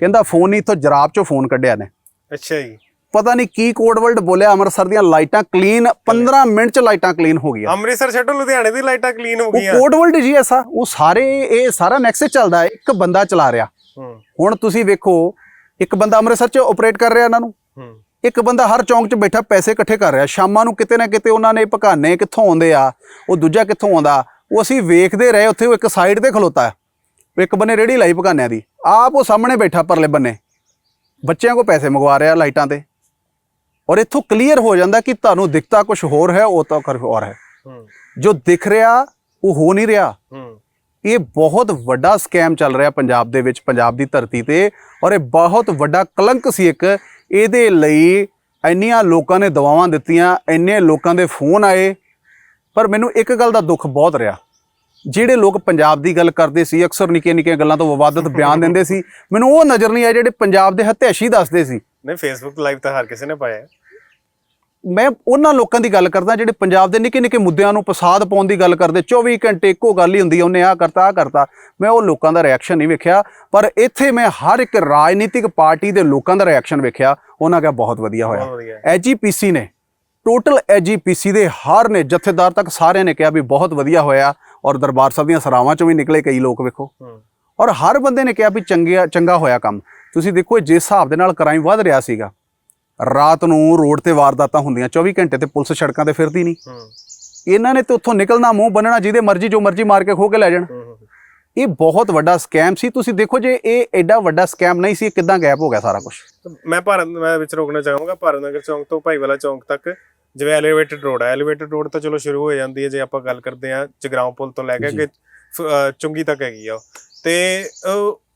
ਕਹਿੰਦਾ ਫੋਨ ਨਹੀਂ ਇੱਥੋਂ ਜਰਾਬ ਚੋਂ ਫੋਨ ਕੱਢਿਆ ਨੇ। ਅੱਛਾ ਜੀ। ਪਤਾ ਨਹੀਂ ਕੀ ਕੋਡ ਵਰਡ ਬੋਲਿਆ ਅੰਮ੍ਰਿਤਸਰ ਦੀਆਂ ਲਾਈਟਾਂ ਕਲੀਨ 15 ਮਿੰਟ ਚ ਲਾਈਟਾਂ ਕਲੀਨ ਹੋ ਗਈਆਂ। ਅੰਮ੍ਰਿਤਸਰ ਛੱਡੋ ਲੁਧਿਆਣੇ ਦੀ ਲਾਈਟਾਂ ਕਲੀਨ ਹੋ ਉਹ ਗਈਆਂ। ਕੋਡ ਵਰਡ ਜੀ ਐਸਾ ਉਹ ਸਾਰੇ ਇਹ ਸਾਰਾ ਨੈਕਸਸ ਚੱਲਦਾ ਹੈ ਇੱਕ ਬੰਦਾ ਚਲਾ ਰਿਹਾ। ਹੁਣ ਤੁਸੀਂ ਵੇਖੋ ਇੱਕ ਬੰਦਾ ਅੰਮ੍ਰਿਤਸਰ ਚ ਆਪਰੇਟ ਕਰ ਰਿਹਾ ਇਹਨਾਂ ਨੂੰ। ਇੱਕ ਬੰਦਾ ਹਰ ਚੌਂਕ 'ਚ ਬੈਠਾ ਪੈਸੇ ਇਕੱਠੇ ਕਰ ਰਿਹਾ। ਸ਼ਾਮਾਂ ਨੂੰ ਕਿਤੇ ਨਾ ਕਿਤੇ ਉਹਨਾਂ ਨੇ ਭਕਾਨੇ ਕਿੱਥੋਂ ਆਉਂਦੇ ਆ ਉਹ ਦੂਜਾ ਕਿੱਥੋਂ ਆਉਂਦਾ। ਉਹ ਅਸੀਂ ਵੇਖਦੇ ਰਹੇ ਉੱਥੇ ਉਹ ਇੱਕ ਸਾਈਡ ਤੇ ਖਲੋਤਾ। ਇੱਕ ਬੰਨੇ ਰੇੜੀ ਲਾਈ ਭਕਾਨਿਆਂ ਦੀ। ਆਪ ਉਹ ਸਾਹਮਣੇ ਬੈਠਾ ਪਰਲੇ ਬੰਨੇ। ਬੱਚਿਆਂ ਕੋ ਪੈਸੇ ਮੰਗਵਾ ਰਿਹਾ ਲਾਈਟਾਂ ਤੇ। ਔਰ ਇੱਥੋਂ ਕਲੀਅਰ ਹੋ ਜਾਂਦਾ ਕਿ ਤੁਹਾਨੂੰ ਦਿਖਤਾ ਕੁਝ ਹੋਰ ਹੈ ਉਹ ਤਾਂ ਕੁਝ ਹੋਰ ਹੈ। ਜੋ ਦਿਖ ਰਿਹਾ ਉਹ ਹੋ ਨਹੀਂ ਰਿਹਾ। ਇਹ ਬਹੁਤ ਵੱਡਾ ਸਕੈਮ ਚੱਲ ਰਿਹਾ ਪੰਜਾਬ ਦੇ ਵਿੱਚ ਪੰਜਾਬ ਦੀ ਧਰਤੀ ਤੇ। ਔਰ ਇਹ ਬਹੁਤ ਵੱਡਾ ਕਲੰਕ ਸੀ ਇੱਕ। ਇਹਦੇ ਲਈ ਇੰਨੀਆਂ ਲੋਕਾਂ ਨੇ ਦਵਾਵਾਂ ਦਿੱਤੀਆਂ ਇੰਨੇ ਲੋਕਾਂ ਦੇ ਫੋਨ ਆਏ। ਪਰ ਮੈਨੂੰ ਇੱਕ ਗੱਲ ਦਾ ਦੁੱਖ ਬਹੁਤ ਰਿਹਾ। ਜਿਹੜੇ ਲੋਕ ਪੰਜਾਬ ਦੀ ਗੱਲ ਕਰਦੇ ਸੀ ਅਕਸਰ ਨਿੱਕੀਆਂ ਨਿੱਕੀਆਂ ਗੱਲਾਂ ਤੋਂ ਵਿਵਾਦਤ ਬਿਆਨ ਦਿੰਦੇ ਸੀ। ਮੈਨੂੰ ਉਹ ਨਜ਼ਰ ਨਹੀਂ ਆਇਆ ਜਿਹੜੇ ਪੰਜਾਬ ਦੇ ਹਤਿਆਸ਼ੀ ਦੱਸਦੇ ਸੀ। ਨਹੀਂ ਫੇਸਬੁੱਕ ਲਾਈਵ ਤਾਂ ਹਰ ਕਿਸੇ ਨੇ ਪਾਇਆ। ਮੈਂ ਉਹਨਾਂ ਲੋਕਾਂ ਦੀ ਗੱਲ ਕਰਦਾ ਜਿਹੜੇ ਪੰਜਾਬ ਦੇ ਨਿੱਕੇ ਨਿੱਕੇ ਮੁੱਦਿਆਂ ਨੂੰ ਪਸਾਦ ਪਾਉਣ ਦੀ ਗੱਲ ਕਰਦੇ। 24 ਘੰਟੇ ਇੱਕੋ ਗੱਲ ਹੀ ਹੁੰਦੀ ਆ, ਉਹਨੇ ਆਹ ਕਰਤਾ ਆਹ ਕਰਤਾ। ਮੈਂ ਉਹ ਲੋਕਾਂ ਦਾ ਰਿਐਕਸ਼ਨ ਨਹੀਂ ਵੇਖਿਆ ਪਰ ਇੱਥੇ ਮੈਂ ਹਰ ਇੱਕ ਰਾਜਨੀਤਿਕ ਪਾਰਟੀ ਦੇ ਲੋਕਾਂ ਦਾ ਰਿਐਕਸ਼ਨ ਵੇਖਿਆ। ਉਹਨਾਂ ਕਿਹਾ ਬਹੁਤ ਵਧੀਆ ਹੋਇਆ। ਐਜੀਪੀਸੀ ਨੇ ਟੋਟਲ ਐਜੀਪੀਸੀ ਦੇ ਹਰ ਨੇ ਜਥੇਦਾਰ ਤੱਕ ਸਾਰਿਆਂ ਨੇ ਕਿਹਾ ਵੀ ਬਹੁਤ ਵਧੀਆ ਹੋਇਆ। ਔਰ ਦਰਬਾਰ ਸਾਹਿਬ ਦੀਆਂ ਸਰਾਵਾਂ ਚੋਂ ਵੀ ਨਿਕਲੇ ਕਈ ਲੋਕ ਵੇਖੋ। ਔਰ ਹਰ ਬੰਦੇ ਨੇ ਕਿਹਾ ਵੀ ਚੰਗਿਆ ਚੰਗਾ ਹੋਇਆ ਕੰਮ। ਤੁਸੀਂ ਦੇਖੋ ਜਿਸ ਹਿਸਾਬ ਦੇ ਨਾਲ ਕ੍ਰਾਈਮ ਵੱਧ ਰਿਹਾ ਸੀਗਾ ਰਾਤ ਨੂੰ ਰੋਡ ਤੇ ਵਾਰਦਾਤਾਂ ਹੁੰਦੀਆਂ 24 ਘੰਟੇ ਤੇ ਪੁਲਿਸ ਸੜਕਾਂ ਤੇ ਫਿਰਦੀ ਨਹੀਂ। ਇਹਨਾਂ ਨੇ ਤੇ ਉੱਥੋਂ ਨਿਕਲਣਾ ਮੂੰਹ ਬੰਨਣਾ ਜਿਹਦੇ ਮਰਜ਼ੀ ਜੋ ਮਰਜ਼ੀ ਮਾਰ ਕੇ ਖੋ ਕੇ ਲੈ ਜਾਣ। ਇਹ ਬਹੁਤ ਵੱਡਾ ਸਕੈਮ ਸੀ। ਤੁਸੀਂ ਦੇਖੋ ਜੇ ਇਹ ਐਡਾ ਵੱਡਾ ਸਕੈਮ ਨਹੀਂ ਸੀ ਕਿਦਾਂ ਗਾਇਬ ਹੋ ਗਿਆ ਸਾਰਾ ਕੁਝ ਮੈਂ ਭਾਰਤ ਮੈਂ ਵਿੱਚ ਰੋਕਣਾ ਚਾਹਾਂਗਾ ਭਾਰਤ ਨਗਰ ਚੌਂਕ ਤੋਂ ਭਾਈਵਾਲਾ ਚੌਂਕ ਤੱਕ ਜਿਵੇਂ ਐਲੀਵੇਟਡ ਰੋਡ ਹੈ ਐਲੀਵੇਟਡ ਰੋਡ ਤਾਂ ਚਲੋ ਸ਼ੁਰੂ ਹੋ ਜਾਂਦੀ ਹੈ ਜੇ ਆਪਾਂ ਗੱਲ ਕਰਦੇ ਆ ਜਗਰਾਉਂ ਪੁਲ ਤੋਂ ਲੈ ਕੇ। ਕਿ ਚੁੰਗੀ ਤੱਕ ਹੈਗੀ ਆ। ਤੇ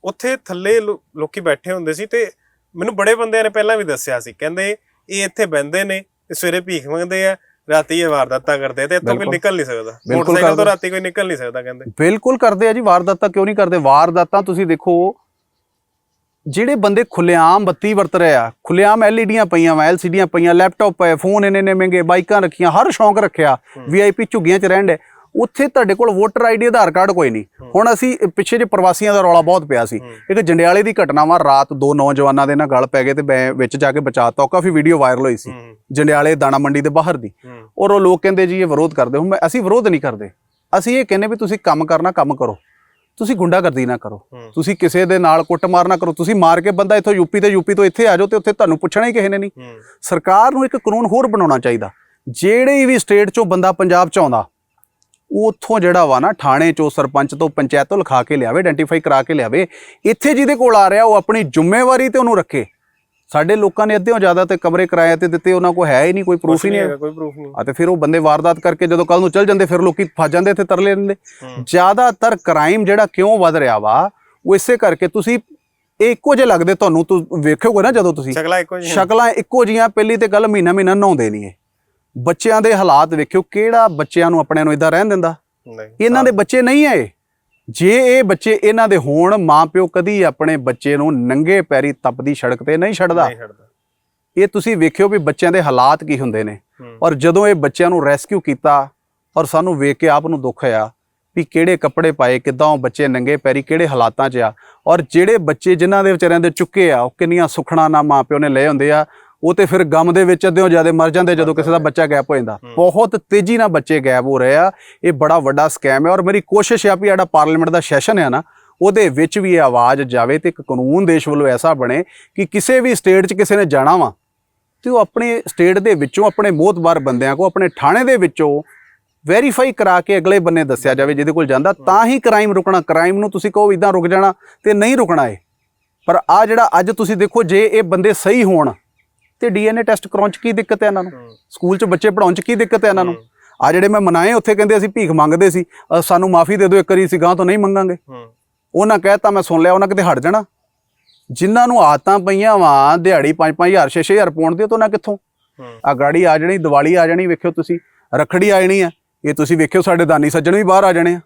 ਉੱਥੇ ਥੱਲੇ ਲੋਕੀ ਬੈਠੇ ਹੁੰਦੇ ਸੀ ਤੇ ਮੈਨੂੰ ਬੜੇ ਬੰਦਿਆਂ ਨੇ ਪਹਿਲਾਂ ਵੀ ਦੱਸਿਆ ਸੀ ਕਹਿੰਦੇ ਇਹ ਇੱਥੇ ਬਹਿੰਦੇ ਨੇ ਤੇ ਸਵੇਰੇ ਭੀਖ ਮੰਗਦੇ ਆ ਰਾਤੀ ਇਹ ਵਾਰਦਾਤਾਂ ਕਰਦੇ ਤੇ ਇੱਥੋਂ ਕੋਈ। ਨਿਕਲ ਨਹੀਂ ਸਕਦਾ ਮੋਟਰਸਾਈਕਲ ਤੋਂ। ਰਾਤੀ ਕੋਈ ਨਿਕਲ ਨਹੀਂ ਸਕਦਾ ਕਹਿੰਦੇ ਬਿਲਕੁਲ ਕਰਦੇ ਆ ਜੀ ਵਾਰਦਾਤਾਂ ਕਿਉਂ ਨਹੀਂ ਕਰਦੇ ਵਾਰਦਾਤਾਂ ਤੁਸੀਂ ਦੇਖੋ ਜਿਹੜੇ ਬੰਦੇ ਖੁੱਲੇਆਮ ਬੱਤੀ ਵਰਤ ਰਹੇ ਆ ਖੁੱਲੇਆਮ ਐਲਈਡੀਆਂ ਪਈਆਂ ਵਾ ਐਲਸੀਡੀਆਂ ਪਈਆਂ ਲੈਪਟਾਪ ਪਏ ਫੋਨ ਇੰਨੇ ਇੰਨੇ ਮਹਿੰਗੇ ਬਾਈਕਾਂ ਰੱਖੀਆਂ ਹਰ ਸ਼ੌਂਕ ਰੱਖਿਆ ਵੀਆਈਪੀ ਝੁੱਗੀਆਂ 'ਚ ਰਹਿਣ ਦੇ। ਉੱਥੇ ਤੁਹਾਡੇ ਕੋਲ ਵੋਟਰ ਆਈਡੀ ਆਧਾਰ ਕਾਰਡ ਕੋਈ ਨਹੀਂ। ਹੁਣ ਅਸੀਂ ਪਿੱਛੇ ਜੇ ਪ੍ਰਵਾਸੀਆਂ ਦਾ ਰੌਲਾ ਬਹੁਤ ਪਿਆ ਸੀ। ਇੱਕ ਜੰਡਿਆਲੇ ਦੀ ਘਟਨਾ ਵਾ ਰਾਤ ਦੋ ਨੌਜਵਾਨਾਂ ਦੇ ਨਾਲ ਗਲ ਪੈ ਗਏ ਤੇ ਮੈਂ ਵਿੱਚ ਜਾ ਕੇ ਬਚਾਤਾ। ਉਹ ਕਾਫੀ ਵੀਡੀਓ ਵਾਇਰਲ ਹੋਈ ਸੀ। ਜੰਡਿਆਲੇ ਦਾਣਾ ਮੰਡੀ ਦੇ ਬਾਹਰ ਦੀ। ਔਰ ਉਹ ਲੋਕ ਕਹਿੰਦੇ ਜੀ ਇਹ ਵਿਰੋਧ ਕਰਦੇ। ਹੋ ਮੈਂ ਅਸੀਂ ਵਿਰੋਧ ਨਹੀਂ ਕਰਦੇ। ਅਸੀਂ ਇਹ ਕਹਿੰਦੇ ਵੀ ਤੁਸੀਂ ਕੰਮ ਕਰਨਾ ਕੰਮ ਕਰੋ। ਤੁਸੀਂ ਗੁੰਡਾਗਰਦੀ ਨਾ ਕਰੋ। ਤੁਸੀਂ ਕਿਸੇ ਦੇ ਨਾਲ ਕੁੱਟਮਾਰ ਨਾ ਕਰੋ। ਤੁਸੀਂ ਮਾਰ ਕੇ ਬੰਦਾ ਇੱਥੋਂ ਯੂਪੀ ਤੇ ਯੂਪੀ ਤੋਂ ਇੱਥੇ ਆ ਜਾਓ ਤੇ ਉੱਥੇ ਤੁਹਾਨੂੰ ਪੁੱਛਣਾ ਹੀ ਕਿਸੇ ਨੇ ਨਹੀਂ। ਸਰਕਾਰ ਨੂੰ ਇੱਕ ਕਾਨੂੰਨ ਹੋਰ ਬਣਾਉਣਾ ਚਾਹੀਦਾ। ਜਿਹੜੇ ਵੀ ਸਟੇਟ ਚੋਂ ਬੰਦਾ ਪੰਜਾਬ ਚ ਆਉਂਦਾ ਉਹ ਉੱਥੋਂ ਜਿਹੜਾ ਵਾ ਨਾ ਥਾਣੇ ਚੋਂ ਸਰਪੰਚ ਤੋਂ ਪੰਚਾਇਤ ਤੋਂ ਲਿਖਾ ਕੇ ਲਿਆਵੇ ਆਇਡੈਂਟੀਫਾਈ ਕਰਾ ਕੇ ਲਿਆਵੇ ਇੱਥੇ ਜਿਹਦੇ ਕੋਲ ਆ ਰਿਹਾ ਉਹ ਆਪਣੀ ਜ਼ਿੰਮੇਵਾਰੀ ਤੇ ਉਹਨੂੰ ਰੱਖੇ। ਸਾਡੇ ਲੋਕਾਂ ਨੇ ਅੱਧਿਓਂ ਜ਼ਿਆਦਾ ਤੇ ਕਮਰੇ ਕਿਰਾਏ ਤੇ ਦਿੱਤੇ ਉਹਨਾਂ ਕੋਲ ਹੈ ਹੀ ਨਹੀਂ ਕੋਈ ਪ੍ਰੂਫ ਹੀ ਨਹੀਂ ਹੈਗਾ, ਕੋਈ ਪ੍ਰੂਫ ਨਹੀਂ। ਆ ਤੇ ਫਿਰ ਉਹ ਬੰਦੇ ਵਾਰਦਾਤ ਕਰਕੇ ਜਦੋਂ ਕੱਲ ਨੂੰ ਚੱਲ ਜਾਂਦੇ ਫਿਰ ਲੋਕੀ ਫਸ ਜਾਂਦੇ ਇੱਥੇ ਤਰਲੇ ਲੈਂਦੇ। ਜ਼ਿਆਦਾਤਰ ਕ੍ਰਾਈਮ ਜਿਹੜਾ ਕਿਉਂ ਵੱਧ ਰਿਹਾ ਵਾ ਉਹ ਇਸੇ ਕਰਕੇ ਤੁਸੀਂ ਇਹ ਇੱਕੋ ਜਿਹੇ ਲੱਗਦੇ ਤੁਹਾਨੂੰ ਤੁਸੀਂ ਵੇਖੋਗੇ ਨਾ ਜਦੋਂ ਤੁਸੀਂ। ਸ਼ਕਲਾਂ ਇੱਕੋ ਜਿਹੀਆਂ। ਸ਼ਕਲਾਂ ਇੱਕੋ ਜੀਆਂ ਪਹਿਲੀ ਤੇ ਗੱਲ ਮਹੀਨਾ ਮਹੀਨਾ ਨਹਾਉਂਦੇ ਨਹੀਂ ਇਹ। ਬੱਚਿਆਂ ਦੇ ਹਾਲਾਤ ਵੇਖਿਓ ਕਿਹੜਾ ਬੱਚਿਆਂ ਨੂੰ ਆਪਣੇ ਨੂੰ ਇਦਾਂ ਰਹਿਣ ਦਿੰਦਾ? ਨਹੀਂ ਇਹਨਾਂ ਦੇ ਬੱਚੇ ਨਹੀਂ ਹੈ ਇਹ। ਜੇ ਇਹ ਬੱਚੇ ਇਹਨਾਂ ਦੇ ਹੋਣ ਮਾਪਿਓ ਕਦੀ ਆਪਣੇ ਬੱਚੇ ਨੂੰ ਨੰਗੇ ਪੈਰੀ ਤਪਦੀ ਸੜਕ ਤੇ ਨਹੀਂ ਛੱਡਦਾ। ਨਹੀਂ ਛੱਡਦਾ। ਇਹ ਤੁਸੀਂ ਵੇਖਿਓ ਵੀ ਬੱਚਿਆਂ ਦੇ ਹਾਲਾਤ ਕੀ ਹੁੰਦੇ ਨੇ। ਔਰ ਜਦੋਂ ਇਹ ਬੱਚਿਆਂ ਨੂੰ ਰੈਸਕਿਊ ਕੀਤਾ ਔਰ ਸਾਨੂੰ ਵੇਖ ਕੇ ਆਪ ਨੂੰ ਦੁੱਖ ਹੋਇਆ ਵੀ ਕਿਹੜੇ ਕੱਪੜੇ ਪਾਏ ਕਿਦਾਂ ਉਹ ਬੱਚੇ ਨੰਗੇ ਪੈਰੀ ਕਿਹੜੇ ਹਾਲਾਤਾਂ 'ਚ ਆ। ਔਰ ਜਿਹੜੇ ਬੱਚੇ ਜਿਨ੍ਹਾਂ ਦੇ ਵਿਚਾਰਿਆਂ ਦੇ ਚੁੱਕੇ ਆ ਉਹ ਕਿੰਨੀਆਂ ਸੁਖਣਾ ਨਾ ਮਾਪਿਓ ਨੇ ਲਏ ਹੁੰਦੇ ਆ ਉਹ ਤੇ ਫਿਰ ਗਮ ਦੇ ਵਿੱਚ ਅੱਧਿਓਂ ਜ਼ਿਆਦਾ ਮਰ ਜਾਂਦੇ ਜਦੋਂ ਕਿਸੇ ਦਾ ਬੱਚਾ ਗਾਇਬ ਹੋ ਜਾਂਦਾ। ਬਹੁਤ ਤੇਜ਼ੀ ਨਾਲ ਬੱਚੇ ਗਾਇਬ ਹੋ ਰਹੇ ਆ। ਇਹ ਬੜਾ ਵੱਡਾ ਸਕੈਮ ਹੈ ਔਰ ਮੇਰੀ ਕੋਸ਼ਿਸ਼ ਆ ਵੀ ਸਾਡਾ ਪਾਰਲੀਮੈਂਟ ਦਾ ਸੈਸ਼ਨ ਹੈ ਨਾ ਉਹਦੇ ਵਿੱਚ ਵੀ ਇਹ ਆਵਾਜ਼ ਜਾਵੇ ਤੇ ਇੱਕ ਕਾਨੂੰਨ ਦੇਸ਼ ਵੱਲੋਂ ਐਸਾ ਬਣੇ ਕਿ ਕਿਸੇ ਵੀ ਸਟੇਟ 'ਚ ਕਿਸੇ ਨੇ ਜਾਣਾ ਵਾ ਤੇ ਉਹ ਆਪਣੇ ਸਟੇਟ ਦੇ ਵਿੱਚੋਂ ਆਪਣੇ ਮੋਹਤਬਾਰ ਬੰਦਿਆਂ ਕੋ ਆਪਣੇ ਥਾਣੇ ਦੇ ਵਿੱਚੋਂ ਵੈਰੀਫਾਈ ਕਰਾ ਕੇ ਅਗਲੇ ਬੰਨੇ ਦੱਸਿਆ ਜਾਵੇ ਜਿਹਦੇ ਕੋਲ ਜਾਂਦਾ ਤਾਂ ਹੀ ਕ੍ਰਾਈਮ ਰੁਕਣਾ। ਕ੍ਰਾਈਮ ਨੂੰ ਤੁਸੀਂ ਕਹੋ ਇਦਾਂ ਰੁਕ ਜਾਣਾ ਤੇ ਨਹੀਂ ਰੁਕਣਾ ਇਹ। ਪਰ ਆ ਜਿਹੜਾ ਅੱਜ ਤੁਸੀਂ ਦੇਖੋ ਜੇ ਇਹ ਬੰਦੇ ਸਹੀ ਹੋਣ ਤੇ ਡੀਐਨਏ ਟੈਸਟ ਕਰਾਉਣ ਚ ਕੀ ਦਿੱਕਤ ਹੈ ਇਹਨਾਂ ਨੂੰ? ਸਕੂਲ ਚ ਬੱਚੇ ਪੜਾਉਣ ਚ ਕੀ ਦਿੱਕਤ ਹੈ ਇਹਨਾਂ ਨੂੰ? ਆ ਜਿਹੜੇ ਮੈਂ ਮਨਾਏ ਉੱਥੇ ਕਹਿੰਦੇ ਅਸੀਂ ਭੀਖ ਮੰਗਦੇ ਸੀ। ਸਾਨੂੰ ਮਾਫੀ ਦੇ ਦਿਓ ਇੱਕ ਵਾਰੀ ਅਸੀਂ ਗਾਂ ਤੋਂ ਨਹੀਂ ਮੰਗਾਂਗੇ। ਉਹਨਾਂ ਕਹਿਤਾ ਮੈਂ ਸੁਣ ਲਿਆ ਉਹਨਾਂ ਕਿਤੇ ਹਟ ਜਾਣਾ। ਜਿਨ੍ਹਾਂ ਨੂੰ ਆਦਤਾਂ ਪਈਆਂ ਵਾਂ ਦਿਹਾੜੀ 5-5000 6-6000 ਪਾਉਣ ਦੀ ਤਾਂ ਉਹਨਾਂ ਕਿੱਥੋਂ? ਆ ਗਾੜੀ ਆ ਜਾਣੀ ਦੀਵਾਲੀ ਆ ਜਾਣੀ ਵੇਖਿਓ ਤੁਸੀਂ। ਰਖੜੀ ਆ ਜਾਣੀ ਆ ਇਹ ਤੁਸੀਂ ਵੇਖਿਓ ਸਾਡੇ ਦਾਨੀ ਸੱਜਣ ਵੀ ਬਾਹਰ ਆ ਜਾਣੇ ਆ।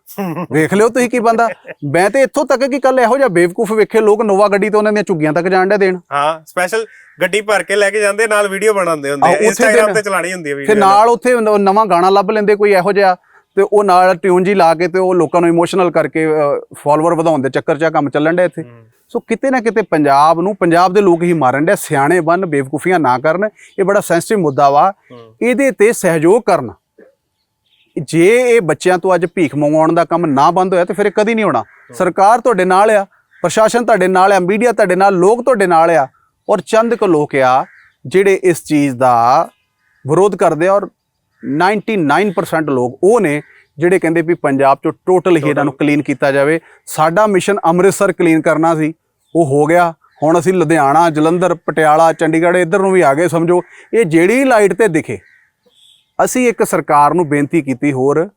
ਵੇਖ ਲਿਓ ਤੁਸੀਂ ਕੀ ਬੰਦਾ। ਮੈਂ ਤੇ ਇੱਥੋਂ ਤੱਕ ਕਿ ਕੱਲ ਇਹੋ ਜਿਹਾ ਬੇਵਕੂਫ ਵੇਖੇ ਲੋਕ ਨੋਵਾ ਗੱਡੀ ਤੋਂ ਉਹਨਾਂ ਦੀਆਂ ਝੁੱਗੀਆਂ ਤੱਕ ਜਾਣ ਡੇ ਦੇਣ। ਹਾਂ ਸਪੈਸ਼ਲ ਗੱਡੀ ਭਰ ਕੇ ਲੈ ਕੇ ਜਾਂਦੇ ਨਾਲ ਵੀਡੀਓ ਬਣਾਉਂਦੇ ਹੁੰਦੇ ਆ। ਇੰਸਟਾਗ੍ਰam ਦੇ- ਤੇ ਚਲਾਣੀ ਹੁੰਦੀ ਹੈ ਵੀਡੀਓ ਨਾਲ ਉੱਥੇ ਨਵਾਂ ਗਾਣਾ ਲੱਭ ਲੈਂਦੇ ਕੋਈ ਇਹੋ ਜਿਹਾ। ਤੇ ਉਹ ਨਾਲ ਟਿਊਨ ਜੀ ਲਾ ਕੇ ਤੇ ਉਹ ਲੋਕਾਂ ਨੂੰ ਇਮੋਸ਼ਨਲ ਕਰਕੇ ਫਾਲੋਅਰ ਵਧਾਉਣ ਦੇ ਚੱਕਰ 'ਚ ਆਹ ਕੰਮ ਚੱਲਣ ਡੇ ਇੱਥੇ। ਸੋ ਕਿਤੇ ਨਾ ਕਿਤੇ ਪੰਜਾਬ ਨੂੰ ਪੰਜਾਬ ਦੇ ਲੋਕ ਹੀ ਮਾਰਨ ਦੇ ਸਿਆਣੇ ਬਨ ਬੇਵਕੂਫੀਆਂ ਨਾ ਕਰਨ। ਇਹ ਬੜਾ ਸੈਂਸਿਟਿਵ ਮੁੱਦਾ ਵਾ। ਇਹਦੇ ਤੇ ਸਹਿਯੋਗ ਕਰਨ। ਜੇ ਇਹ ਬੱਚਿਆਂ ਤੋਂ ਅੱਜ ਭੀਖ ਮੰਗਵਾਉਣ ਦਾ ਕੰਮ ਨਾ ਬੰਦ ਹੋਇਆ ਤੇ ਫਿਰ ਇਹ ਕਦੀ ਨਹੀਂ ਹੋਣਾ। ਸਰਕਾਰ ਤੁਹਾਡੇ ਨਾਲ ਆ ਪ੍ਰਸ਼ਾਸਨ ਤੁਹਾਡੇ ਨਾਲ ਆ ਮੀਡੀਆ ਤੁਹਾਡੇ ਨਾਲ ਲੋਕ ਤੁਹਾਡੇ ਨਾਲ ਆ ਔਰ ਚੰਦ ਕੁ ਲੋਕ ਆ ਜਿਹੜੇ ਇਸ ਚੀਜ਼ ਦਾ ਵਿਰੋਧ ਕਰਦੇ ਆ ਔਰ 99% ਲੋਕ ਉਹ ਨੇ ਜਿਹੜੇ ਕਹਿੰਦੇ ਵੀ ਪੰਜਾਬ ਚੋਂ ਟੋਟਲ ਹੀ ਇਹਨਾਂ ਨੂੰ ਕਲੀਨ ਕੀਤਾ ਜਾਵੇ। ਸਾਡਾ ਮਿਸ਼ਨ ਅੰਮ੍ਰਿਤਸਰ ਕਲੀਨ ਕਰਨਾ ਸੀ ਉਹ ਹੋ ਗਿਆ। ਹੁਣ ਅਸੀਂ ਲੁਧਿਆਣਾ ਜਲੰਧਰ ਪਟਿਆਲਾ ਚੰਡੀਗੜ੍ਹ ਇੱਧਰ ਨੂੰ ਵੀ ਆ ਗਏ ਸਮਝੋ। ਇਹ ਜਿਹੜੀ ਲਾਈਟ ਤੇ ਦਿਖੇ ਅਸੀਂ ਇੱਕ ਸਰਕਾਰ ਨੂੰ ਬੇਨਤੀ ਕੀਤੀ ਹੋਰ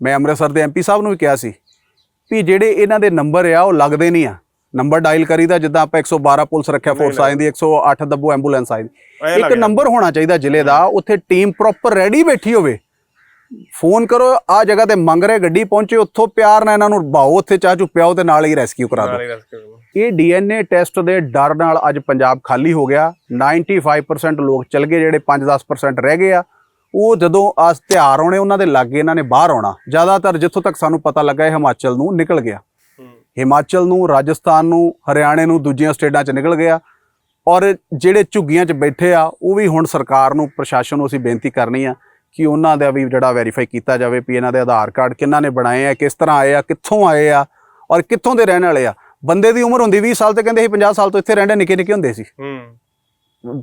ਮੈਂ ਅੰਮ੍ਰਿਤਸਰ ਦੇ ਐਮਪੀ ਸਾਹਿਬ ਨੂੰ ਵੀ ਕਿਹਾ ਸੀ ਵੀ ਜਿਹੜੇ ਇਹਨਾਂ ਦੇ ਨੰਬਰ ਆ ਉਹ ਲੱਗਦੇ ਨਹੀਂ ਆ। ਨੰਬਰ ਡਾਇਲ ਕਰੀਦਾ ਜਿੱਦਾਂ ਆਪਾਂ 112 ਪੁਲਿਸ ਰੱਖਿਆ ਫੋਰਸ ਆ ਜਾਂਦੀ 108 ਦੱਬੋ ਐਂਬੂਲੈਂਸ ਆ ਜਾਂਦੀ। ਇੱਕ। ਨੰਬਰ ਹੋਣਾ ਚਾਹੀਦਾ ਜ਼ਿਲ੍ਹੇ ਦਾ ਉੱਥੇ ਟੀਮ ਪ੍ਰੋਪਰ ਰੈਡੀ ਬੈਠੀ ਹੋਵੇ। ਫੋਨ ਕਰੋ ਆ ਜਗ੍ਹਾ ਤੇ ਮੰਗ ਰਹੇ ਗੱਡੀ ਪਹੁੰਚੇ ਉੱਥੋਂ ਪਿਆਰ ਨਾਲ ਇਹਨਾਂ ਨੂੰ ਬਾਓ ਉੱਥੇ ਚਾਹ ਚੁ ਪਿਆਓ ਤੇ ਨਾਲ ਹੀ ਰੈਸਕਿਊ ਕਰਾ ਦਿਓ। ਇਹ ਡੀਐਨਏ ਟੈਸਟ ਦੇ ਡਰ ਨਾਲ ਅੱਜ ਪੰਜਾਬ ਖਾਲੀ ਹੋ ਗਿਆ। 95% ਲੋਕ ਚਲ ਗਏ ਜਿਹੜੇ 5-10% ਰਹਿ ਗਏ ਆ। ਉਹ ਜਦੋਂ ਆਸ ਤਿਉਹਾਰ ਆਉਣੇ ਉਹਨਾਂ ਦੇ ਲਾਗੇ ਇਹਨਾਂ ਨੇ ਬਾਹਰ ਆਉਣਾ। ਜ਼ਿਆਦਾਤਰ ਜਿੱਥੋਂ ਤੱਕ ਸਾਨੂੰ ਪਤਾ ਲੱਗਾ ਇਹ ਹਿਮਾਚਲ ਨੂੰ ਨਿਕਲ ਗਿਆ। ਹਿਮਾਚਲ ਨੂੰ ਰਾਜਸਥਾਨ ਨੂੰ ਹਰਿਆਣੇ ਨੂੰ ਦੂਜੀਆਂ ਸਟੇਟਾਂ 'ਚ ਨਿਕਲ ਗਿਆ। ਔਰ ਜਿਹੜੇ ਝੁੱਗੀਆਂ 'ਚ ਬੈਠੇ ਆ ਉਹ ਵੀ ਹੁਣ ਸਰਕਾਰ ਨੂੰ ਪ੍ਰਸ਼ਾਸਨ ਨੂੰ ਅਸੀਂ ਬੇਨਤੀ ਕਰਨੀ ਆ ਕਿ ਉਹਨਾਂ ਦਾ ਵੀ ਜਿਹੜਾ ਵੈਰੀਫਾਈ ਕੀਤਾ ਜਾਵੇ ਵੀ ਇਹਨਾਂ ਦੇ ਆਧਾਰ ਕਾਰਡ ਕਿਹਨਾਂ ਨੇ ਬਣਾਏ ਆ ਕਿਸ ਤਰ੍ਹਾਂ ਆਏ ਆ ਕਿੱਥੋਂ ਆਏ ਆ ਔਰ ਕਿੱਥੋਂ ਦੇ ਰਹਿਣ ਵਾਲੇ ਆ। ਬੰਦੇ ਦੀ ਉਮਰ ਹੁੰਦੀ 20 ਸਾਲ ਤੇ ਕਹਿੰਦੇ ਸੀ 50 ਸਾਲ ਤੋਂ ਇੱਥੇ ਰਹਿੰਦੇ ਨਿੱਕੇ ਨਿੱਕੇ ਹੁੰਦੇ ਸੀ। ਹੂੰ।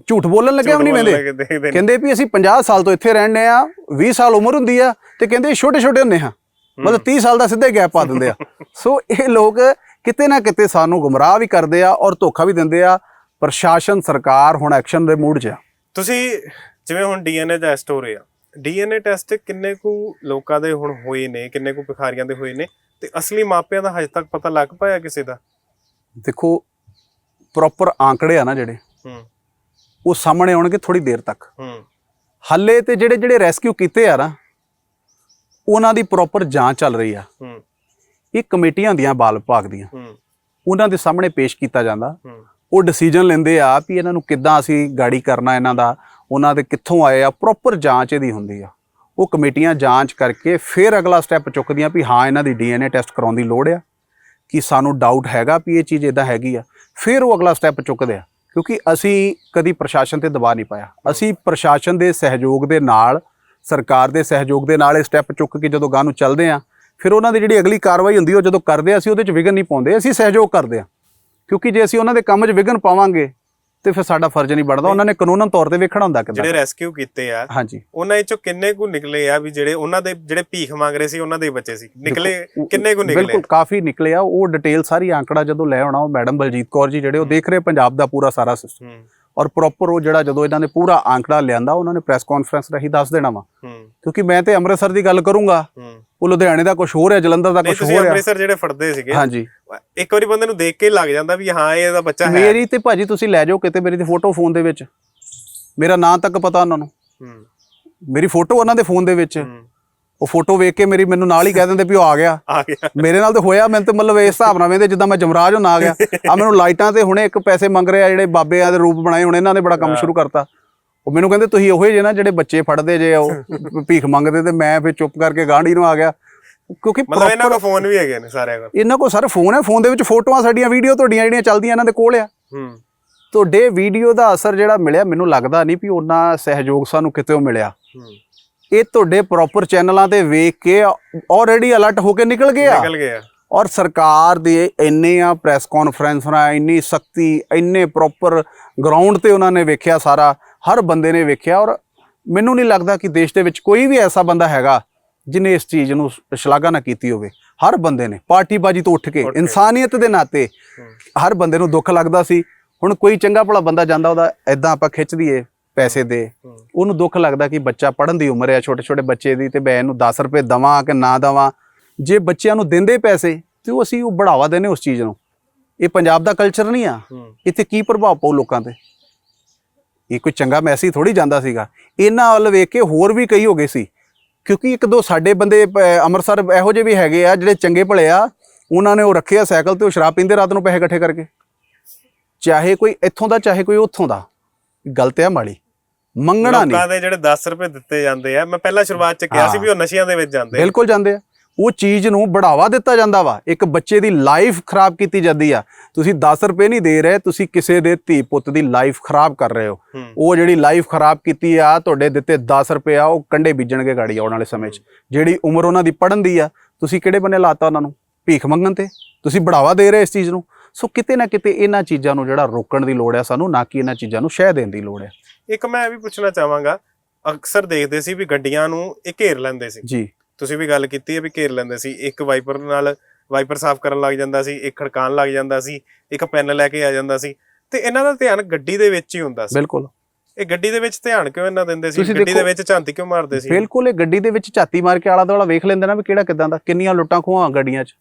ਝੂਠ ਬੋਲਣ ਲੱਗਿਆ ਵੀ ਨਹੀਂ ਨੇ। ਕਹਿੰਦੇ ਵੀ ਅਸੀਂ 50 ਸਾਲ ਤੋਂ ਇੱਥੇ ਰਹਿੰਦੇ ਆ 20 ਸਾਲ ਉਮਰ ਹੁੰਦੀ ਆ ਤੇ ਕਹਿੰਦੇ ਛੋਟੇ ਛੋਟੇ ਹੁੰਦੇ ਹਾਂ। ਮਤਲਬ 30 ਸਾਲ ਦਾ ਸਿੱਧੇ ਗੈਪ ਪਾ ਦਿੰਦੇ ਆ। ਸੋ ਇਹ ਲੋਕ ਕਿਤੇ ਨਾ ਕਿਤੇ ਸਾਨੂੰ ਗੁੰਮਰਾਹ ਵੀ ਕਰਦੇ ਆ ਔਰ ਧੋਖਾ ਵੀ ਦਿੰਦੇ ਆ। ਪ੍ਰਸ਼ਾਸਨ ਸਰਕਾਰ ਹੁਣ ਐਕਸ਼ਨ ਦੇ ਮੂਡ 'ਚ ਆ। ਤੁਸੀਂ ਜਿਵੇਂ ਹੁਣ ਡੀਐਨਏ ਟੈਸਟ ਹੋ ਰਿਹਾ ਡੀਐਨਏ ਟੈਸਟ ਕਿੰਨੇ ਕੁ ਲੋਕਾਂ ਦੇ ਹੁਣ ਹੋਏ ਨੇ ਕਿੰਨੇ ਕੁ ਭਿਖਾਰੀਆਂ ਦੇ ਹੋਏ ਨੇ ਤੇ ਅਸਲੀ ਮਾਪਿਆਂ ਦਾ ਹਜੇ ਤੱਕ ਪਤਾ ਲੱਗ ਪਾਇਆ ਕਿਸੇ ਦਾ? ਦੇਖੋ ਪ੍ਰੋਪਰ ਆંકੜੇ ਆ ਨਾ ਜਿਹੜੇ। ਹੂੰ। ਉਹ ਸਾਹਮਣੇ ਆਉਣਗੇ ਥੋੜੀ ਦੇਰ ਤੱਕ। ਹੂੰ। ਹੱਲੇ ਤੇ ਜਿਹੜੇ ਜਿਹੜੇ ਰੈਸਕਿਊ ਕੀਤੇ ਆ ਨਾ ਉਹਨਾਂ ਦੀ ਪ੍ਰੋਪਰ ਜਾਂਚ ਚੱਲ ਰਹੀ ਆ। ਹੂੰ। ਇਹ ਕਮੇਟੀਆਂ ਹੁੰਦੀਆਂ ਬਾਲ ਵਿਭਾਗ ਦੀਆਂ। ਹੂੰ। ਉਹਨਾਂ ਦੇ ਸਾਹਮਣੇ ਪੇਸ਼ ਕੀਤਾ ਜਾਂਦਾ। ਉਹ ਡਿਸੀਜਨ ਲੈਂਦੇ ਆ ਵੀ ਇਹਨਾਂ ਨੂੰ ਕਿੱਦਾਂ ਅਸੀਂ ਗਾੜੀ ਕਰਨਾ ਇਹਨਾਂ ਦਾ ਉਹਨਾਂ ਦੇ ਕਿੱਥੋਂ ਆਏ ਆ। ਪ੍ਰੋਪਰ ਜਾਂਚ ਇਹਦੀ ਹੁੰਦੀ ਆ। ਉਹ ਕਮੇਟੀਆਂ ਜਾਂਚ ਕਰਕੇ ਫਿਰ ਅਗਲਾ ਸਟੈਪ ਚੁੱਕਦੀਆਂ ਵੀ ਹਾਂ ਇਹਨਾਂ ਦੀ ਡੀਐਨਏ ਟੈਸਟ ਕਰਾਉਣ ਦੀ ਲੋੜ ਆ। ਕਿ ਸਾਨੂੰ ਡਾਊਟ ਹੈਗਾ ਵੀ ਇਹ ਚੀਜ਼ ਇਦਾਂ ਹੈਗੀ ਆ। ਫਿਰ ਉਹ ਅਗਲਾ ਸਟੈਪ ਚੁੱਕਦੇ ਆ। ਕਿਉਂਕਿ ਅਸੀਂ ਕਦੀ ਪ੍ਰਸ਼ਾਸਨ ਤੇ ਦਬਾਅ ਨਹੀਂ ਪਾਇਆ। ਅਸੀਂ ਪ੍ਰਸ਼ਾਸਨ ਦੇ ਸਹਿਯੋਗ ਦੇ ਨਾਲ, ਸਰਕਾਰ ਦੇ ਸਹਿਯੋਗ ਦੇ ਨਾਲ ਇਹ ਸਟੈਪ ਚੁੱਕ ਕੇ ਜਦੋਂ ਗਾਂ ਨੂੰ ਚੱਲਦੇ ਆ ਫਿਰ ਉਹਨਾਂ ਦੀ ਜਿਹੜੀ ਅਗਲੀ ਕਾਰਵਾਈ ਹੁੰਦੀ ਉਹ ਜਦੋਂ ਕਰਦੇ ਆ ਅਸੀਂ ਉਹਦੇ 'ਚ ਵਿਘਨ ਨਹੀਂ ਪਾਉਂਦੇ, ਅਸੀਂ ਸਹਿਯੋਗ ਕਰਦੇ ਆ ਕਿਉਂਕਿ ਜੇ ਅਸੀਂ ਉਹਨਾਂ ਦੇ ਕੰਮ 'ਚ ਵਿਘਨ ਪਾਵਾਂਗੇ ਤੇ ਫਿਰ ਸਾਡਾ ਫਰਜ਼ ਨਹੀਂ ਬਣਦਾ। ਉਹਨਾਂ ਨੇ ਕਾਨੂੰਨ ਤੌਰ ਤੇ ਵੇਖਣਾ ਹੁੰਦਾ ਜਿਹੜੇ ਕਿਦਾਂ ਰੈਸਕਿਊ ਕੀਤੇ ਆ ਹਾਂਜੀ। ਉਹਨਾਂ ਵਿੱਚੋਂ ਕਿੰਨੇ ਕੁ ਨਿਕਲੇ ਆ ਵੀ ਜਿਹੜੇ ਉਹਨਾਂ ਦੇ ਜਿਹੜੇ ਭੀਖ ਮੰਗ ਰਹੇ ਸੀ ਉਹਨਾਂ ਦੇ ਬੱਚੇ ਸੀ? ਨਿਕਲੇ ਕਿੰਨੇ ਕੁ ਨਿਕਲੇ? ਬਿਲਕੁਲ ਕਾਫੀ ਨਿਕਲੇ ਆ। ਉਹ ਡਿਟੇਲ ਸਾਰੀ ਆંકੜਾ ਜਦੋਂ ਲੈ ਆਉਣਾ ਉਹ ਮੈਡਮ ਬਲਜੀਤ ਕੌਰ ਜੀ ਜਿਹੜੇ ਉਹ ਦੇਖ ਰਹੇ ਪੰਜਾਬ ਦਾ ਪੂਰਾ ਸਾਰਾ ਸਿਸਟਮ ਹੂੰ। ਔਰ ਪ੍ਰੋਪਰ ਉਹ ਜਿਹੜਾ ਜਦੋਂ ਇਹਨਾਂ ਨੇ ਪੂਰਾ ਆંકੜਾ ਲਿਆਂਦਾ ਉਹਨਾਂ ਨੇ ਪ੍ਰੈਸ ਕਾਨਫਰੰਸ ਰਹੀ ਦੱਸ ਦੇਣਾ ਵਾ। ਕਿਉਂਕਿ ਮੈਂ ਤੇ ਅੰਮ੍ਰਿਤਸਰ ਦੀ ਗੱਲ ਕਰੂੰਗਾ ਉਹ ਲੁਧਿਆਣੇ ਦਾ ਕੁਝ ਹੋਰ ਹੈ ਜਲੰਧਰ ਦਾ ਕੁਝ ਹੋਰ ਹੈ। ਅੰਮ੍ਰਿਤਸਰ ਜਿਹੜੇ ਫੜਦੇ ਸੀਗੇ ਹਾਂਜੀ। ਇੱਕ ਵਾਰੀ ਬੰਦੇ ਨੂੰ ਦੇਖ ਕੇ ਲੱਗ ਜਾਂਦਾ ਵੀ ਹਾਂ ਇਹ ਇਹਦਾ ਬੱਚਾ ਹੈ। ਮੇਰੀ ਤੇ ਭਾਜੀ ਤੁਸੀਂ ਲੈ ਜਾਓ ਕਿਤੇ ਮੇਰੀ ਤੇ ਫੋਟੋ ਫੋਨ ਦੇ ਵਿੱਚ। ਮੇਰਾ ਨਾਂ ਤੱਕ ਪਤਾ ਉਹਨਾਂ ਨੂੰ। ਹੂੰ। ਮੇਰੀ ਫੋਟੋ ਉਹਨਾਂ ਦੇ ਫੋਨ ਦੇ ਵਿੱਚ। ਉਹ ਫੋਟੋ ਵੇਖ ਕੇ ਮੇਰੀ ਮੈਨੂੰ ਨਾਲ ਹੀ ਕਹਿ ਦਿੰਦੇ ਵੀ ਉਹ ਆ ਗਿਆ। ਆ ਗਿਆ। ਮੇਰੇ ਨਾਲ ਤੇ ਹੋਇਆ ਮੈਨੂੰ ਤੇ ਮਤਲਬ ਇਸ ਹਿਸਾਬ ਨਾਲ ਵੇਂਦੇ ਜਿੱਦਾਂ ਮੈਂ ਜਮਰਾਜ ਹੁਣ ਆ ਗਿਆ। ਆ ਮੈਨੂੰ ਲਾਈਟਾਂ ਤੇ ਹੁਣੇ ਇੱਕ ਪੈਸੇ ਮੰਗ ਰਹੇ ਜਿਹੜੇ ਬਾਬਿਆਂ ਦੇ ਰੂਪ ਬਣਾਏ ਹੁਣ ਇਹਨਾਂ ਨੇ ਬੜਾ ਕੰਮ ਸ਼ੁਰੂ ਕਰਤਾ। ਉਹ ਮੈਨੂੰ ਕਹਿੰਦੇ ਤੁਸੀਂ ਉਹੇ ਜੇ ਨਾ ਜਿਹੜੇ ਬੱਚੇ ਫੜਦੇ ਜੇ ਉਹ ਭੀਖ ਮੰਗਦੇ ਤੇ ਮੈਂ ਫਿਰ ਚੁੱਪ ਕਰਕੇ ਗਾਂਢੀ ਨੂੰ ਆ ਗਿਆ। ਕਿਉਂਕਿ ਮਤਲਬ ਇਹਨਾਂ ਕੋਲ ਫੋਨ ਵੀ ਹੈਗੇ ਨੇ ਸਾਰਿਆਂ ਕੋਲ। ਇਹਨਾਂ ਕੋਲ ਸਾਰੇ ਫੋਨ ਹੈ ਫੋਨ ਦੇ ਵਿੱਚ ਫੋਟੋਆਂ ਸਾਡੀਆਂ ਵੀਡੀਓ ਤੁਹਾਡੀਆਂ ਜਿਹੜੀਆਂ ਚੱਲਦੀਆਂ ਇਹਨਾਂ ਦੇ ਕੋਲ ਆ। ਹੂੰ। ਤੁਹਾਡੇ ਵੀਡੀਓ ਦਾ ਅਸਰ ਜਿਹੜਾ ਮਿਲਿਆ ਮੈਨੂੰ ਲੱਗਦਾ ਨਹੀਂ ਵੀ ਉਹਨਾਂ ਸਹਿਯੋਗ ਸਾਨੂੰ ਕਿਤੇ ਮਿਲਿਆ। ਇਹ ਤੁਹਾਡੇ ਪ੍ਰੋਪਰ ਚੈਨਲਾਂ ਤੇ ਵੇਖ ਕੇ ਆਲਰੇਡੀ ਅਲਰਟ ਹੋ ਕੇ ਨਿਕਲ ਗਏ ਆ ਨਿਕਲ ਗਏ ਆ ਔਰ ਸਰਕਾਰ ਦੇ ਇੰਨੇ ਆ ਪ੍ਰੈਸ ਕਾਨਫਰੰਸਾਂ ਇੰਨੀ ਸਖਤੀ ਇੰਨੇ ਪ੍ਰੋਪਰ ਗਰਾਊਂਡ ਤੇ ਉਹਨਾਂ ਨੇ ਵੇਖਿਆ ਸਾਰਾ ਹਰ ਬੰਦੇ ਨੇ ਵੇਖਿਆ ਔਰ ਮੈਨੂੰ ਨਹੀਂ ਲੱਗਦਾ ਕਿ ਦੇਸ਼ ਦੇ ਵਿੱਚ ਕੋਈ ਵੀ ਐਸਾ ਬੰਦਾ ਹੈਗਾ ਜਿਨੇ ਇਸ ਚੀਜ਼ ਨੂੰ ਸ਼ਲਾਘਾ ਨਾ ਕੀਤੀ ਹੋਵੇ। ਹਰ ਬੰਦੇ ਨੇ ਪਾਰਟੀਬਾਜੀ ਤੋਂ ਉੱਠ ਕੇ। ਇਨਸਾਨੀਅਤ ਦੇ ਨਾਤੇ। ਹਰ ਬੰਦੇ ਨੂੰ ਦੁੱਖ ਲੱਗਦਾ ਸੀ। ਹੁਣ ਕੋਈ ਚੰਗਾ ਭਲਾ ਬੰਦਾ ਜਾਂਦਾ ਉਹਦਾ ਐਦਾਂ ਆਪਾਂ ਖਿੱਚ ਦਈਏ। ਪੈਸੇ ਦੇ। ਉਹਨੂੰ ਦੁੱਖ ਲੱਗਦਾ ਕਿ ਬੱਚਾ ਪੜਨ ਦੀ ਉਮਰ ਹੈ ਛੋਟੇ ਛੋਟੇ ਬੱਚੇ ਦੀ ਤੇ ਮੈਂ ਇਹਨੂੰ 10 ਰੁਪਏ ਦਵਾਂ ਕਿ ਨਾ ਦਵਾਂ। ਜੇ ਬੱਚਿਆਂ ਨੂੰ ਦਿੰਦੇ ਪੈਸੇ ਤੇ ਉਹ ਅਸੀਂ ਉਹ ਬੜਾਵਾ ਦੇਨੇ ਉਸ ਚੀਜ਼ ਨੂੰ। ਇਹ ਪੰਜਾਬ ਦਾ ਕਲਚਰ ਨਹੀਂ ਆ। ਇੱਥੇ ਕੀ ਪ੍ਰਭਾਵ ਪਾਉ ਲੋਕਾਂ ਤੇ? ਇਹ ਕੋਈ ਚੰਗਾ ਮੈਸੇਜ ਥੋੜੀ ਜਾਂਦਾ ਸੀਗਾ। ਇਹਨਾਂ ਵੱਲ ਵੇਖ ਕੇ ਹੋਰ ਵੀ ਕਈ ਹੋ ਗਏ ਸੀ। ਕਿਉਂਕਿ ਇੱਕ ਦੋ ਸਾਡੇ ਬੰਦੇ ਅੰਮ੍ਰਿਤਸਰ ਇਹੋ ਜਿਹੇ ਵੀ ਹੈਗੇ ਆ ਜਿਹੜੇ ਚੰਗੇ ਭਲੇ ਆ। ਉਹਨਾਂ ਨੇ ਉਹ ਰੱਖਿਆ ਸਾਈਕਲ ਤੇ ਉਹ ਸ਼ਰਾਬ ਪੀਂਦੇ ਰਾਤ ਨੂੰ ਪੈਸੇ ਇਕੱਠੇ ਕਰਕੇ। ਚਾਹੇ ਕੋਈ ਇੱਥੋਂ ਦਾ ਚਾਹੇ ਕੋਈ ਉੱਥੋਂ ਦਾ। ਗਲਤ ਹੈ ਮਾੜੀ ਮੰਗਣਾ ਨਹੀਂ। ਲੋਕਾਂ ਦੇ ਜਿਹੜੇ 10 ਰੁਪਏ ਦਿੱਤੇ ਜਾਂਦੇ ਆ ਮੈਂ ਪਹਿਲਾਂ ਸ਼ੁਰੂਆਤ ਚ ਕਿਹਾ ਸੀ ਵੀ ਉਹ ਨਸ਼ਿਆਂ ਦੇ ਵਿੱਚ ਜਾਂਦੇ ਆ। ਬਿਲਕੁਲ ਜਾਂਦੇ ਆ। ਉਹ ਚੀਜ਼ ਨੂੰ ਬੜਾਵਾ ਦਿੱਤਾ ਜਾਂਦਾ ਵਾ। ਇੱਕ ਬੱਚੇ ਦੀ ਲਾਈਫ ਖਰਾਬ ਕੀਤੀ ਜਾਂਦੀ ਆ। ਤੁਸੀਂ 10 ਰੁਪਏ ਨਹੀਂ ਦੇ ਰਹੇ ਤੁਸੀਂ ਕਿਸੇ ਦੇ ਧੀ ਪੁੱਤ ਦੀ ਲਾਈਫ ਖਰਾਬ ਕਰ ਰਹੇ ਹੋ। ਹੂੰ। ਉਹ ਜਿਹੜੀ ਲਾਈਫ ਖਰਾਬ ਕੀਤੀ ਆ ਤੁਹਾਡੇ ਦਿੱਤੇ 10 ਰੁਪਏ ਆ ਉਹ ਕੰਡੇ ਬੀਜਣਗੇ ਗਾੜੀ ਆਉਣ ਵਾਲੇ ਸਮੇਂ 'ਚ। ਜਿਹੜੀ ਉਮਰ ਉਹਨਾਂ ਦੀ ਪੜਨ ਦੀ ਆ ਤੁਸੀਂ ਕਿਹੜੇ ਬੰਨੇ ਲਾਤਾ ਉਹਨਾਂ ਨੂੰ? ਭੀਖ ਮੰਗਣ ਤੇ? ਤੁਸੀਂ ਬੜਾਵਾ ਦੇ ਰਹੇ ਇਸ ਚੀਜ਼ ਨੂੰ। ਸੋ ਕਿਤੇ ਨਾ ਕਿਤੇ ਇਹਨਾਂ ਚੀਜ਼ਾਂ ਨੂੰ ਜਿਹੜਾ ਰੋਕਣ ਦੀ ਲੋੜ ਆ ਸਾਨੂੰ ਨਾ ਕਿ ਇਹਨਾਂ ਚੀਜ਼ਾਂ ਨੂੰ ਸ਼ਹਿ ਦੇਣ ਦੀ ਲੋੜ ਹੈ। ਇੱਕ ਮੈਂ ਇਹ ਵੀ ਪੁੱਛਣਾ ਚਾਹਾਂਗਾ ਅਕਸਰ ਦੇਖਦੇ ਸੀ ਵੀ ਗੱਡੀਆਂ ਨੂੰ ਇਹ ਘੇਰ ਲੈਂਦੇ ਸੀ। ਜੀ। ਤੁਸੀਂ ਵੀ ਗੱਲ ਕੀਤੀ ਹੈ ਵੀ ਘੇਰ ਲੈਂਦੇ ਸੀ। ਇੱਕ ਵਾਈਪਰ ਨਾਲ ਵਾਈਪਰ ਸਾਫ਼ ਕਰਨ ਲੱਗ ਜਾਂਦਾ ਸੀ ਇੱਕ ਖੜਕਾਣ ਲੱਗ ਜਾਂਦਾ ਸੀ ਇੱਕ ਪੈਨ ਲੈ ਕੇ ਆ ਜਾਂਦਾ ਸੀ। ਤੇ ਇਹਨਾਂ ਦਾ ਧਿਆਨ ਗੱਡੀ ਦੇ ਵਿੱਚ ਹੀ ਹੁੰਦਾ ਸੀ। ਬਿਲਕੁਲ। ਇਹ ਗੱਡੀ ਦੇ ਵਿੱਚ ਧਿਆਨ ਕਿਉਂ ਇਹਨਾਂ ਦਿੰਦੇ ਸੀ? ਗੱਡੀ ਦੇ ਵਿੱਚ ਝਾਂਤੀ ਕਿਉਂ ਮਾਰਦੇ ਸੀ? ਬਿਲਕੁਲ ਇਹ ਗੱਡੀ ਦੇ ਵਿੱਚ ਝਾਤੀ ਮਾਰ ਕੇ ਆਲਾ ਦੁਆਲਾ ਵੇਖ ਲੈਂਦੇ ਨਾ ਵੀ ਕਿਹੜਾ ਕਿਦਾਂ ਦਾ ਕਿੰਨੀਆਂ ਲੁੱਟਾਂ ਖੋਹਾਂ ਗੱਡੀਆਂ 'ਚ।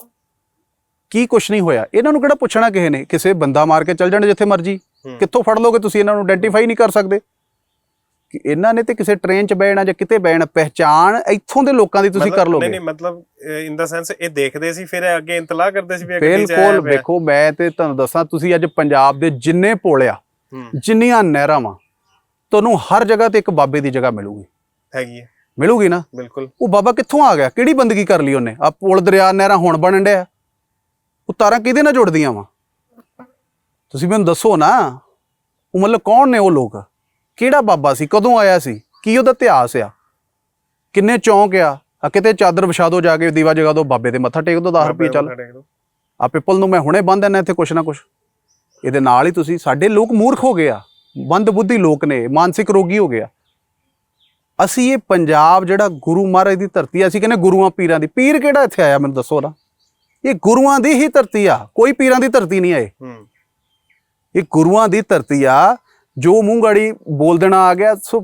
ਕੀ ਕੁਛ ਨਹੀਂ ਹੋਇਆ? ਇਹਨਾਂ ਨੂੰ ਕਿਹੜਾ ਪੁੱਛਣਾ ਕਿਸੇ ਨੇ? ਕਿਸੇ ਬੰਦਾ ਮਾਰ ਕੇ ਚੱਲ ਜਾਣ ਜਿੱਥੇ ਮਰਜ਼ੀ। ਕਿੱਥੋਂ ਫੜ ਲੋਗੇ ਤੁਸੀਂ ਇਹਨਾਂ ਨੂੰ? ਆਇਡੈਂਟੀਫਾਈ ਨਹੀਂ ਕਰ ਸਕਦੇ। ਕਿ ਇਹਨਾਂ ਨੇ ਤੇ ਕਿਸੇ ਟ੍ਰੇਨ 'ਚ ਬਹਿਣਾ ਜਾਂ ਕਿਤੇ ਬਹਿਣਾ ਪਹਿਚਾਣ ਇੱਥੋਂ ਦੇ ਲੋਕਾਂ ਦੀ ਤੁਸੀਂ ਕਰ ਲੋਗੇ ਨਹੀਂ ਮਤਲਬ ਇਨ ਦਾ ਸੈਂਸ ਇਹ ਦੇਖਦੇ ਸੀ ਫਿਰ ਅੱਗੇ ਇੰਤਲਾਹ ਕਰਦੇ ਸੀ ਵੀ ਆਇਆ ਬਿਲਕੁਲ। ਵੇਖੋ ਮੈਂ ਤੇ ਤੁਹਾਨੂੰ ਦੱਸਾਂ ਤੁਸੀਂ ਅੱਜ ਪੰਜਾਬ ਦੇ ਜਿੰਨੇ ਪੋਲਿਆ ਜਿੰਨੀਆਂ ਨਹਿਰਾਂ ਵਾ ਤੁਹਾਨੂੰ ਹਰ ਜਗ੍ਹਾ ਤੇ ਇੱਕ ਬਾਬੇ ਦੀ ਜਗ੍ਹਾ ਮਿਲੂਗੀ। ਹੈਗੀ ਹੈ ਮਿਲੂਗੀ ਨਾ? ਬਿਲਕੁਲ। ਉਹ ਬਾਬਾ ਕਿੱਥੋਂ ਆ ਗਿਆ? ਕਿਹੜੀ ਬੰਦਗੀ ਕਰ ਲਈ ਉਹਨੇ? ਆ ਪੁਲ ਦਰਿਆ ਨਹਿਰਾਂ ਹੁਣ ਬਣਨ ਡਿਆ। ਉਹ ਤਾਰਾਂ ਕਿਹਦੇ ਨਾਲ ਜੁੜਦੀਆਂ ਵਾ? ਤੁਸੀਂ ਮੈਨੂੰ ਦੱਸੋ ਨਾ ਉਹ ਮਤਲਬ ਕੌਣ ਨੇ ਉਹ ਲੋਕ? ਕਿਹੜਾ ਬਾਬਾ ਸੀ? ਕਦੋਂ ਆਇਆ ਸੀ? ਕੀ ਉਹਦਾ ਇਤਿਹਾਸ ਆ? ਕਿੰਨੇ ਚੌਂਕ ਆ? ਆ ਕਿਤੇ ਚਾਦਰ ਵਿਛਾ ਦੋ ਜਾ ਕੇ ਦੀਵਾ ਜਗਾ ਦੋ ਬਾਬੇ ਦੇ ਮੱਥਾ ਟੇਕ ਦੋ 10 ਰੁਪਏ ਚੱਲ। ਆ ਪਿੱਪਲ ਨੂੰ ਮੈਂ ਹੁਣੇ ਬੰਨ ਦੇਣਾ ਇੱਥੇ ਕੁਛ ਨਾ ਕੁਛ। ਇਹਦੇ ਨਾਲ ਹੀ ਤੁਸੀਂ ਸਾਡੇ ਲੋਕ ਮੂਰਖ ਹੋ ਗਏ ਆ। ਬੰਦ ਬੁੱਧੀ ਲੋਕ ਨੇ ਮਾਨਸਿਕ ਰੋਗੀ ਹੋ ਗਿਆ ਅਸੀਂ ਇਹ ਪੰਜਾਬ ਜਿਹੜਾ ਗੁਰੂ ਮਹਾਰਾਜ ਦੀ ਧਰਤੀ ਆ ਅਸੀਂ ਕਹਿੰਦੇ ਗੁਰੂਆਂ ਪੀਰਾਂ ਦੀ। ਪੀਰ ਕਿਹੜਾ ਇੱਥੇ ਆਇਆ ਮੈਨੂੰ ਦੱਸੋ ਨਾ। ਇਹ ਗੁਰੂਆਂ ਦੀ ਹੀ ਧਰਤੀ ਆ ਕੋਈ ਪੀਰਾਂ ਦੀ ਧਰਤੀ ਨਹੀਂ ਹੂੰ। ਇਹ ਗੁਰੂਆਂ ਦੀ ਧਰਤੀ ਆ ਜੋ ਮੂੰਹ ਗਾੜੀ ਬੋਲ ਦੇਣਾ ਆ ਗਿਆ ਸੋ